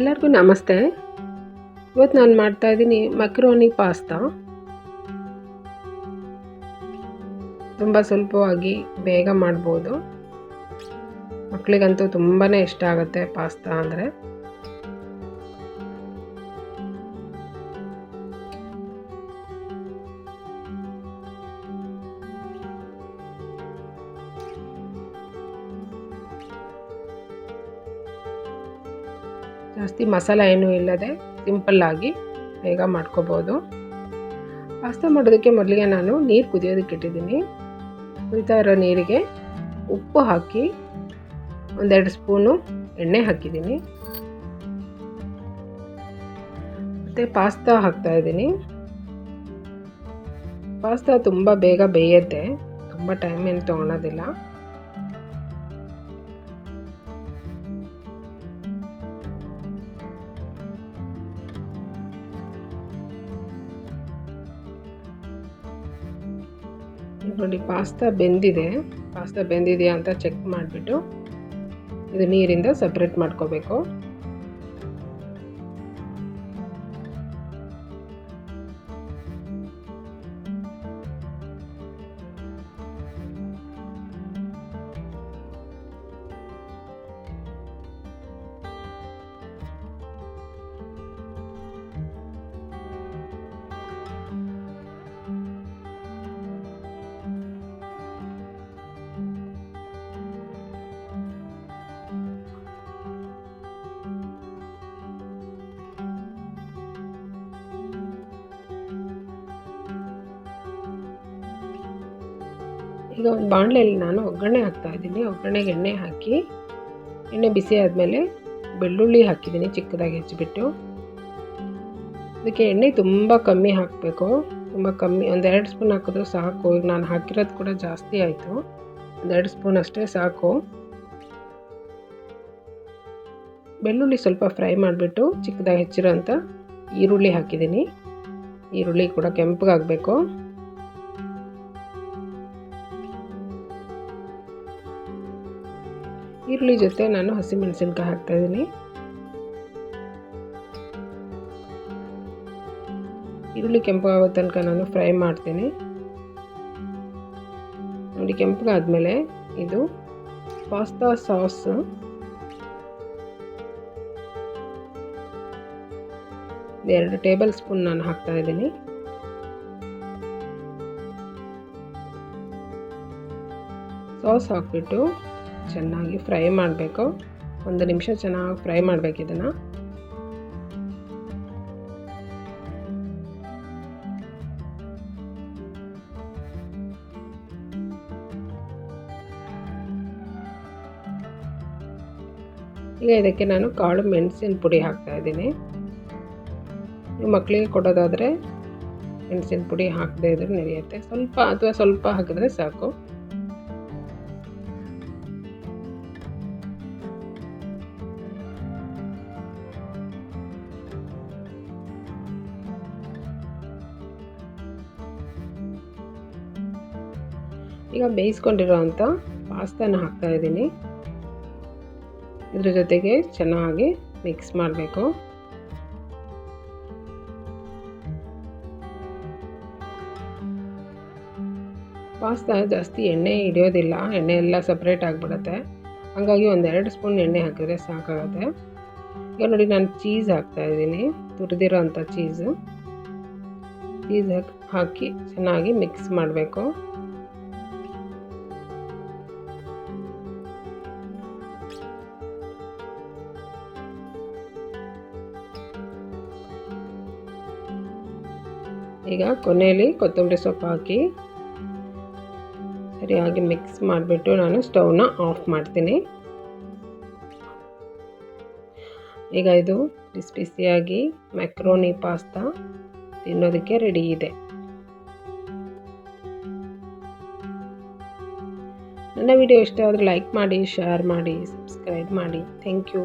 ಎಲ್ಲರಿಗೂ ನಮಸ್ತೆ. ಇವತ್ತು ನಾನು ಮಾಡ್ತಾಯಿದ್ದೀನಿ ಮಕ್ರೋನಿ ಪಾಸ್ತಾ ತುಂಬ ಸುಲಭವಾಗಿ ಬೇಗ ಮಾಡ್ಬೋದು. ಮಕ್ಕಳಿಗಂತೂ ತುಂಬಾ ಇಷ್ಟ ಆಗುತ್ತೆ ಪಾಸ್ತಾ ಅಂದರೆ. ಜಾಸ್ತಿ ಮಸಾಲ ಏನೂ ಇಲ್ಲದೆ ಸಿಂಪಲ್ಲಾಗಿ ಬೇಗ ಮಾಡ್ಕೋಬೋದು. ಪಾಸ್ತಾ ಮಾಡೋದಕ್ಕೆ ಮೊದಲಿಗೆ ನಾನು ನೀರು ಕುದಿಯೋದಕ್ಕೆ ಇಟ್ಟಿದ್ದೀನಿ. ಕುದಿತಾ ಇರೋ ನೀರಿಗೆ ಉಪ್ಪು ಹಾಕಿ ಒಂದೆರಡು ಸ್ಪೂನು ಎಣ್ಣೆ ಹಾಕಿದ್ದೀನಿ. ಮತ್ತು ಪಾಸ್ತಾ ಹಾಕ್ತಾಯಿದ್ದೀನಿ ಪಾಸ್ತಾ ತುಂಬ ಬೇಗ ಬೇಯುತ್ತೆ. ತುಂಬ ಟೈಮ್ ಏನು ತೊಗೊಳೋದಿಲ್ಲ. ನೋಡಿ ಪಾಸ್ತಾ ಬೆಂದಿದೆ. ಪಾಸ್ತಾ ಬೆಂದಿದೆಯಾ ಅಂತ ಚೆಕ್ ಮಾಡಿಬಿಟ್ಟು ಇದು ನೀರಿಂದ ಸಪ್ರೇಟ್ ಮಾಡ್ಕೋಬೇಕು. ಈಗ ಒಂದು ಬಾಣಲೆಯಲ್ಲಿ ನಾನು ಒಗ್ಗರಣೆ ಹಾಕ್ತಾ ಇದ್ದೀನಿ. ಒಗ್ಗರಣೆಗೆ ಎಣ್ಣೆ ಹಾಕಿ, ಎಣ್ಣೆ ಬಿಸಿ ಆದಮೇಲೆ ಬೆಳ್ಳುಳ್ಳಿ ಹಾಕಿದ್ದೀನಿ ಚಿಕ್ಕದಾಗಿ ಹೆಚ್ಚಿಬಿಟ್ಟು. ಅದಕ್ಕೆ ಎಣ್ಣೆ ತುಂಬ ಕಮ್ಮಿ ಹಾಕಬೇಕು. ತುಂಬ ಕಮ್ಮಿ ಒಂದೆರಡು ಸ್ಪೂನ್ ಹಾಕಿದ್ರು ಸಾಕು. ಈಗ ನಾನು ಹಾಕಿರೋದು ಕೂಡ ಜಾಸ್ತಿ ಆಯಿತು. ಒಂದೆರಡು ಸ್ಪೂನ್ ಅಷ್ಟೇ ಸಾಕು. ಬೆಳ್ಳುಳ್ಳಿ ಸ್ವಲ್ಪ ಫ್ರೈ ಮಾಡಿಬಿಟ್ಟು ಚಿಕ್ಕದಾಗಿ ಹೆಚ್ಚಿರೋಂಥ ಈರುಳ್ಳಿ ಹಾಕಿದ್ದೀನಿ. ಈರುಳ್ಳಿ ಕೂಡ ಕೆಂಪಗಾಗಬೇಕು. ಈರುಳ್ಳಿ ಜೊತೆ ನಾನು ಹಸಿಮೆಣಸಿನ್ಕಾಯಿ ಹಾಕ್ತಾಯಿದ್ದೀನಿ ಈರುಳ್ಳಿ ಆಗೋ ತನಕ ನಾನು ಫ್ರೈ ಮಾಡ್ತೀನಿ. ನೋಡಿ ಕೆಂಪಗಾದ್ಮೇಲೆ ಇದು ಪಾಸ್ತಾ ಸಾಸ್. ಎರಡು ಟೇಬಲ್ ಸ್ಪೂನ್ ನಾನು ಹಾಕ್ತಾ ಇದ್ದೀನಿ. ಸಾಸ್ ಹಾಕ್ಬಿಟ್ಟು ಚೆನ್ನಾಗಿ ಫ್ರೈ ಮಾಡಬೇಕು. ಒಂದು ನಿಮಿಷ ಚೆನ್ನಾಗಿ ಫ್ರೈ ಮಾಡಬೇಕು ಇದನ್ನು. ಈಗ ಇದಕ್ಕೆ ನಾನು ಕಾಳು ಮೆಣಸಿನ ಪುಡಿ ಹಾಕ್ತಾ ಇದ್ದೀನಿ. ಮಕ್ಕಳಿಗೆ ಕೊಡೋದಾದರೆ ಮೆಣಸಿನ ಪುಡಿ ಹಾಕದೇ ಇದ್ರೆ ನಡೆಯುತ್ತೆ ಸ್ವಲ್ಪ ಅಥವಾ ಸ್ವಲ್ಪ ಹಾಕಿದ್ರೆ ಸಾಕು. ಈಗ ಬೇಯಿಸ್ಕೊಂಡಿರೋ ಅಂಥ ಪಾಸ್ತಾನ ಹಾಕ್ತಾ ಇದ್ದೀನಿ. ಇದ್ರ ಜೊತೆಗೆ ಚೆನ್ನಾಗಿ ಮಿಕ್ಸ್ ಮಾಡಬೇಕು. ಪಾಸ್ತಾ ಜಾಸ್ತಿ ಎಣ್ಣೆ ಹಿಡಿಯೋದಿಲ್ಲ, ಎಣ್ಣೆ ಎಲ್ಲ ಸಪ್ರೇಟ್ ಆಗಿಬಿಡುತ್ತೆ. ಹಾಗಾಗಿ ಒಂದೆರಡು ಸ್ಪೂನ್ ಎಣ್ಣೆ ಹಾಕಿದ್ರೆ ಸಾಕಾಗುತ್ತೆ. ಈಗ ನೋಡಿ ನಾನು ಚೀಸ್ ಹಾಕ್ತಾ ಇದ್ದೀನಿ, ತುರಿದಿರೋ ಅಂಥ ಚೀಸು. ಚೀಸ್ ಹಾಕಿ ಚೆನ್ನಾಗಿ ಮಿಕ್ಸ್ ಮಾಡಬೇಕು. ಈಗ ಕೊನೆಯಲ್ಲಿ ಕೊತ್ತಂಬರಿ ಸೊಪ್ಪು ಹಾಕಿ ಸರಿಯಾಗಿ ಮಿಕ್ಸ್ ಮಾಡಿಬಿಟ್ಟು ನಾನು ಸ್ಟೌವ್ನ ಆಫ್ ಮಾಡ್ತೀನಿ. ಈಗ ಇದು ಬಿಸಿ ಬಿಸಿಯಾಗಿ ಮ್ಯಾಕ್ರೋನಿ ಪಾಸ್ತಾ ತಿನ್ನೋದಕ್ಕೆ ರೆಡಿ ಇದೆ. ನನ್ನ ವಿಡಿಯೋ ಇಷ್ಟ ಆದರೆ ಲೈಕ್ ಮಾಡಿ ಶೇರ್ ಮಾಡಿ ಸಬ್ಸ್ಕ್ರೈಬ್ ಮಾಡಿ. Thank you